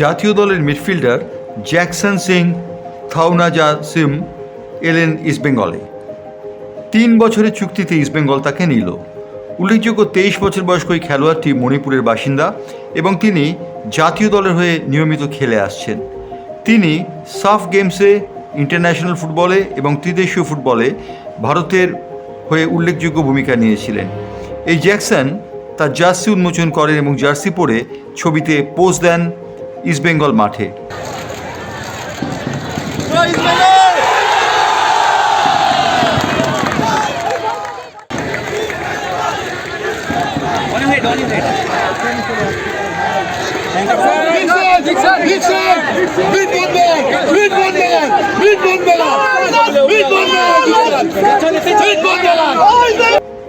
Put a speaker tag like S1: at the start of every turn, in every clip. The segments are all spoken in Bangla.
S1: জাতীয় দলের মিডফিল্ডার জ্যাকসন সিং থাউনাজা সিম, এলেন ইস্টবেঙ্গলে তিন বছরের চুক্তিতে ইস্টবেঙ্গল তাকে নিল। উল্লেখযোগ্য তেইশ বছর বয়স্ক এই খেলোয়াড়টি মণিপুরের বাসিন্দা এবং তিনি জাতীয় দলের হয়ে নিয়মিত খেলে আসছেন। তিনি সাফ গেমসে, ইন্টারন্যাশনাল ফুটবলে এবং ত্রিদেশীয় ফুটবলে ভারতের হয়ে উল্লেখযোগ্য ভূমিকা নিয়েছিলেন। এই জ্যাকসন তার জার্সি উন্মোচন করেন এবং জার্সি পরে ছবিতে পোজ দেন ইস্টবেঙ্গল মাঠে।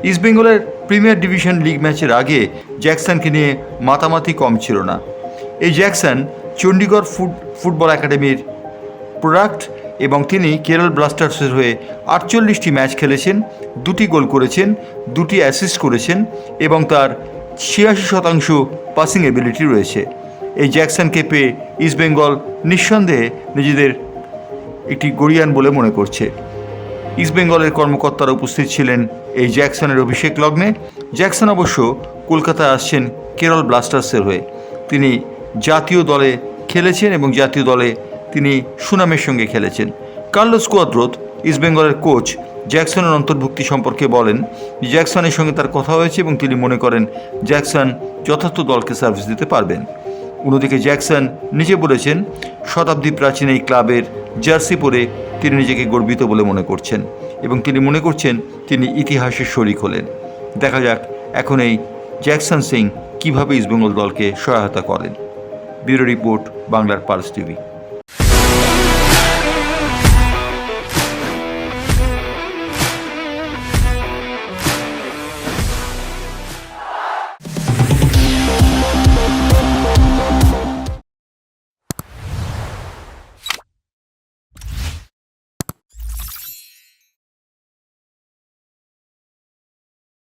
S1: ইস্টবেঙ্গলের প্রিমিয়ার ডিভিশন লিগ ম্যাচের আগে জ্যাকসনকে নিয়ে মাতামাতি কম ছিল না। এই জ্যাকসন চণ্ডীগড় ফুট, ফুটবল একাডেমির প্রোডাক্ট এবং তিনি কেরল ব্লাস্টার্সের হয়ে আটচল্লিশটি ম্যাচ খেলেছেন, দুটি গোল করেছেন, দুটি অ্যাসিস্ট করেছেন এবং তার ছিয়াশি শতাংশ পাসিং এবিলিটি রয়েছে। এই জ্যাকসনকে পেয়ে ইস্টবেঙ্গল নিঃসন্দেহে নিজেদের একটি গড়িয়ান বলে মনে করছে। ইস্টবেঙ্গলের কর্মকর্তারা উপস্থিত ছিলেন এই জ্যাকসনের অভিষেক লগ্নে। জ্যাকসন অবশ্য কলকাতায় আসছেন কেরল ব্লাস্টার্সের হয়ে। তিনি জাতীয় দলে খেলেছেন এবং জাতীয় দলে তিনি সুনামের সঙ্গে খেলেছেন। কার্লোস কোয়াদ্রোত ইস্টবেঙ্গলের কোচ জ্যাকসনের অন্তর্ভুক্তি সম্পর্কে বলেন, জ্যাকসনের সঙ্গে তার কথা হয়েছে এবং তিনি মনে করেন জ্যাকসন যথার্থ দলকে সার্ভিস দিতে পারবেন। অন্যদিকে জ্যাকসন নিজে বলেছেন, শতাব্দী প্রাচীন এই ক্লাবের জার্সি পরে তিনি নিজেকে গর্বিত বলে মনে করছেন এবং তিনি মনে করছেন তিনি ইতিহাসের শরিক হলেন। দেখা যাক এখন এই জ্যাকসন সিং কীভাবে ইস্টবেঙ্গল দলকে সহায়তা করেন। ব্যুরো রিপোর্ট বাংলার পালস টিভি।